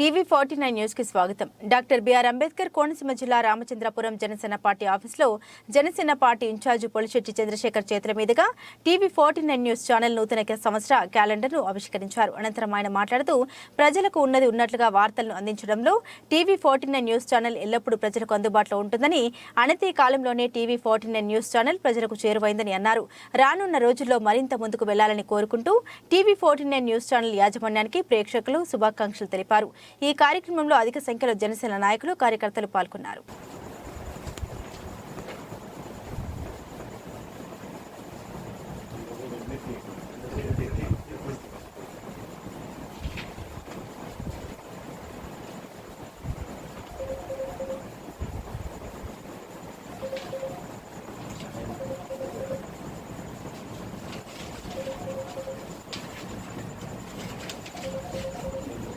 TV forty nine న్యూస్కి స్వాగతం. Doctor BR Ambedkar Konaseema జిల్లా రామచంద్రపురం జనసేన పార్టీ ఆఫీసులో జనసేన పార్టీ ఇన్ఛార్జి పొలిశెట్టి చంద్రశేఖర్ చేతుల మీదుగా TV forty nine news channel నూతన సంవత్సర క్యాలెండర్ను ఆవిష్కరించారు. అనంతరం ఆయన మాట్లాడుతూ ప్రజలకు ఉన్నది ఉన్నట్లుగా వార్తలను అందించడంలో TV forty nine news channel ఎల్లప్పుడూ ప్రజలకు అందుబాటులో ఉంటుందని అనతి కాలంలోనే TV forty nine news channel ప్రజలకు చేరువైందని అన్నారు. రానున్న రోజుల్లో మరింత ముందుకు వెళ్ళాలని కోరుకుంటూ TV forty nine news channel యాజమాన్యానికి ప్రేక్షకులు శుభాకాంక్షలు తెలిపారు. ఈ కార్యక్రమంలో అధిక సంఖ్యలో జనసేన నాయకులు కార్యకర్తలు పాల్గొన్నారు.